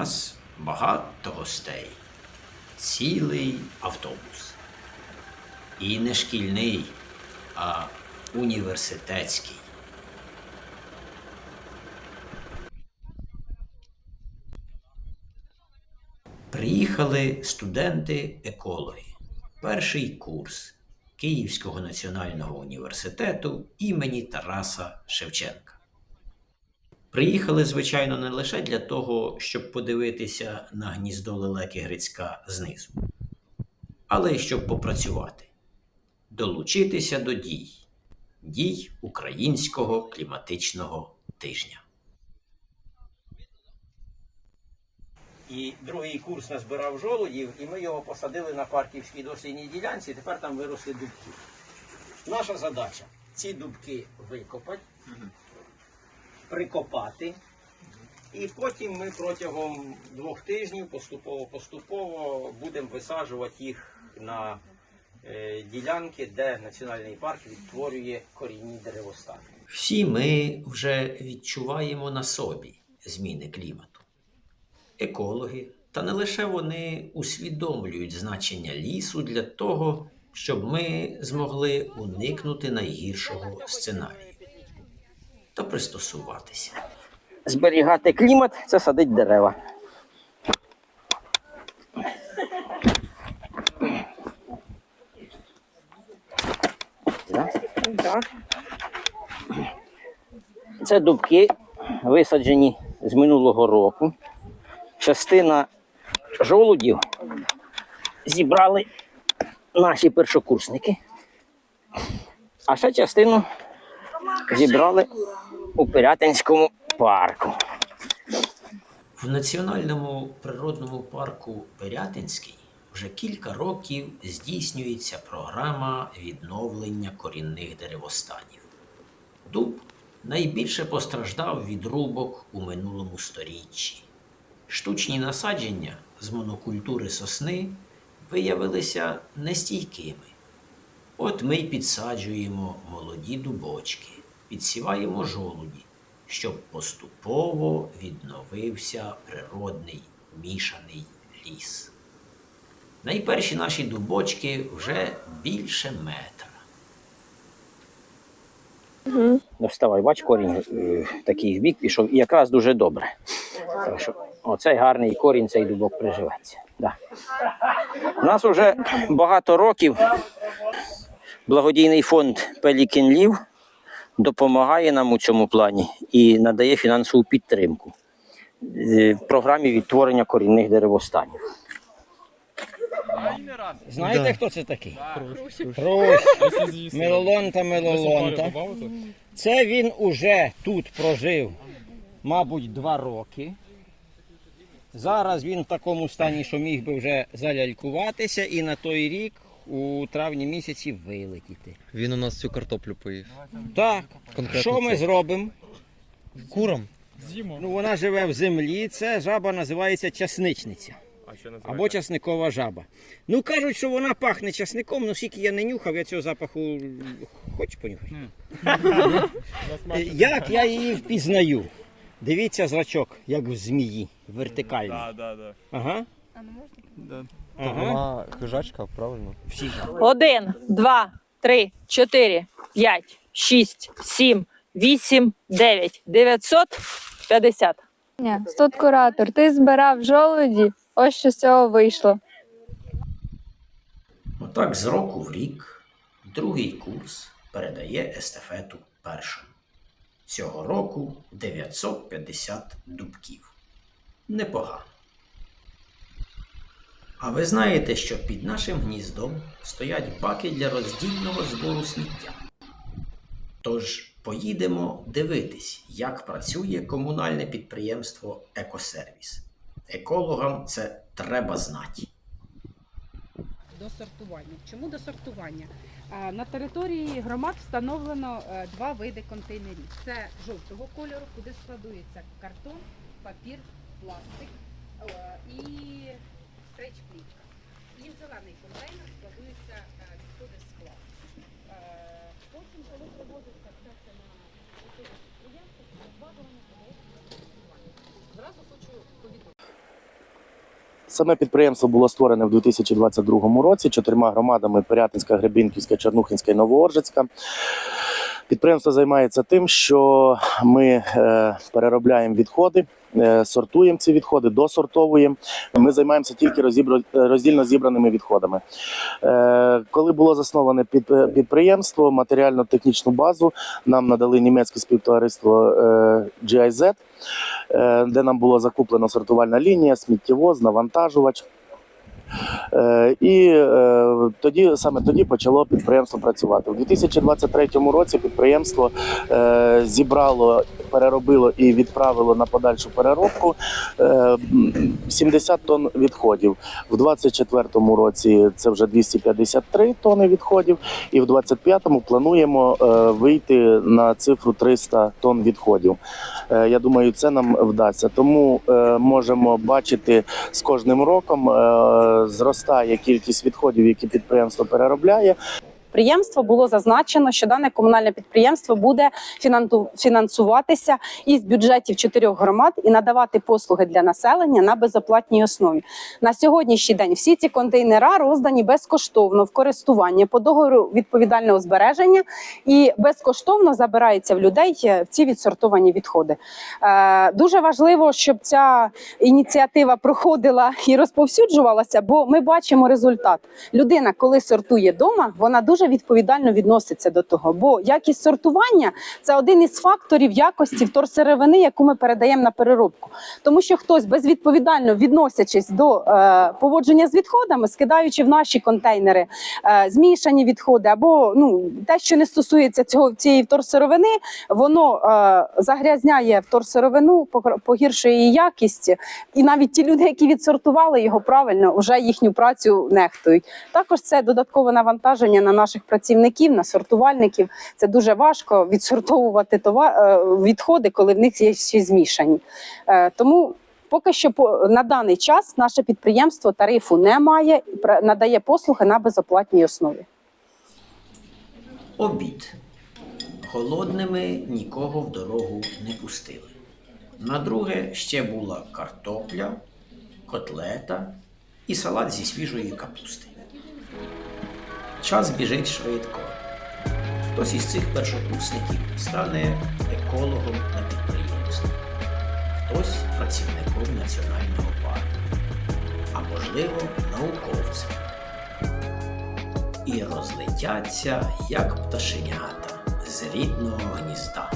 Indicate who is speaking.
Speaker 1: нас багато гостей. Цілий автобус. І не шкільний, а університетський. Приїхали студенти-екологи. Перший курс Київського національного університету імені Тараса Шевченка. Приїхали, звичайно, не лише для того, щоб подивитися на гніздо лелеки Грицька знизу, але й щоб попрацювати, долучитися до дій, дій Українського кліматичного тижня. І другий курс назбирав жолудів, і ми його посадили на Харківській дослідній ділянці, тепер там виросли дубки. Наша задача ці дубки викопати, прикопати. І потім ми протягом двох тижнів поступово-поступово будемо висаджувати їх на е, ділянки, де національний парк відтворює корінні деревостани. Всі ми вже відчуваємо на собі зміни клімату. Екологи, та не лише вони усвідомлюють значення лісу для того, щоб ми змогли уникнути найгіршого сценарію та пристосуватися.
Speaker 2: Зберігати клімат це садить дерева. Це дубки висаджені з минулого року. Частина жолудів зібрали наші першокурсники, а ще частину зібрали у Пирятинському парку.
Speaker 1: В Національному природному парку Пирятинський вже кілька років здійснюється програма відновлення корінних деревостанів. Дуб найбільше постраждав від рубок у минулому сторіччі. Штучні насадження з монокультури сосни виявилися нестійкими. От ми й підсаджуємо молоді дубочки, підсіваємо жолуді, щоб поступово відновився природний мішаний ліс. Найперші наші дубочки вже більше метра.
Speaker 2: Ну, вставай, бач, корінь е, такий в бік пішов, і якраз дуже добре. Що, оцей гарний корінь, цей дубок приживеться. Да. У нас вже багато років благодійний фонд Пелікін Лів допомагає нам у цьому плані і надає фінансову підтримку е, в програмі відтворення корінних деревостанів. Знаєте, хто це такий? Хрущ. Мелолонта, мелолонта. Це він уже тут прожив, мабуть, два роки. Зараз він в такому стані, що міг би вже залялькуватися і на той рік у травні місяці вилетіти.
Speaker 3: Він у нас всю картоплю поїв.
Speaker 2: Так,
Speaker 3: Конкретно
Speaker 2: що ми
Speaker 3: це.
Speaker 2: зробимо?
Speaker 3: Курам?
Speaker 2: Ну, вона живе в землі, це жаба називається часничниця. Або часникова жаба. Ну кажуть, що вона пахне часником, ну скільки я не нюхав, я цього запаху хоч понюхати. Е, Як я її впізнаю? Дивіться зрачок, як в змії, вертикальний.
Speaker 4: Да, да, да.
Speaker 2: Ага. Ага.
Speaker 3: Вона хижачка, правильно?
Speaker 5: Один, два, три, чотири, п'ять, шість, сім, вісім, дев'ять, дев'ятсот п'ятдесят.
Speaker 6: Ні, Студкуратор, ти збирав жолуді, ось що з цього вийшло.
Speaker 1: Отак з року в рік другий курс передає естафету першому. Цього року 950 дубків. Непогано. А ви знаєте, що під нашим гніздом стоять баки для роздільного збору сміття. Тож поїдемо дивитись, як працює комунальне підприємство Екосервіс. Екологам це треба знати.
Speaker 7: до сортування. Чому до сортування? На території громад встановлено е, два види контейнерів. Це жовтого кольору, куди складується картон, папір, пластик е, і стрейч-плівка. І зелений контейнер складується е, відходи скла. Е, Потім, коли приводиться все це на зважування подається. Зразу хочу повідомити.
Speaker 4: Саме підприємство було створене в 2022 році чотирма громадами: Пирятинська, Гребінківська, Чернухинська і Новооржицька. Підприємство займається тим, що ми е, переробляємо відходи, сортуємо ці відходи, досортовуємо. Ми займаємося тільки роздільно зібраними відходами. Е, коли було засноване під, підприємство, матеріально-технічну базу нам надали німецьке співтовариство е, GIZ, е, де нам було закуплено сортувальна лінія, сміттєвоз, навантажувач. Е, І е, тоді саме тоді почало підприємство працювати. У 2023 році підприємство е, зібрало, переробило і відправило на подальшу переробку е, 70 тонн відходів. В 2024 році це вже 253 тонни відходів, і в 2025 плануємо вийти на цифру 300 тонн відходів. Я думаю, це нам вдасться. Тому можемо бачити з кожним роком зростає кількість відходів, які підприємство переробляє.
Speaker 8: Підприємства було зазначено, що дане комунальне підприємство буде фінансуватися із бюджетів чотирьох громад і надавати послуги для населення на безоплатній основі. На сьогоднішній день всі ці контейнера роздані безкоштовно в користування по договору відповідального збереження і безкоштовно забираються в людей е, ці відсортовані відходи. Е, Дуже важливо, щоб ця ініціатива проходила і розповсюджувалася, бо ми бачимо результат. Людина, коли сортує вдома, вона дуже відповідально відноситься до того. Бо якість сортування це один із факторів якості вторсировини, яку ми передаємо на переробку. Тому що хтось безвідповідально відносячись до е, поводження з відходами, скидаючи в наші контейнери е, змішані відходи, або ну те, що не стосується цього цієї вторсировини, воно е, загрязняє вторсировину, погіршує її якість, і навіть ті люди, які відсортували його правильно, вже їхню працю нехтують. Також це додаткове навантаження на наших працівників, на сортувальників. Це дуже важко відсортовувати товар, е, відходи, коли в них є ще змішані. Е, Тому поки що на даний час наше підприємство тарифу не має, і надає послуги на безоплатній основі.
Speaker 1: Обід. Голодними нікого в дорогу не пустили. На друге ще була картопля, котлета і салат зі свіжої капусти. Час біжить швидко. Хтось із цих першокурсників стане екологом на підприємстві, хтось працівником національного парку, а можливо, науковцем. І розлетяться, як пташенята з рідного гнізда.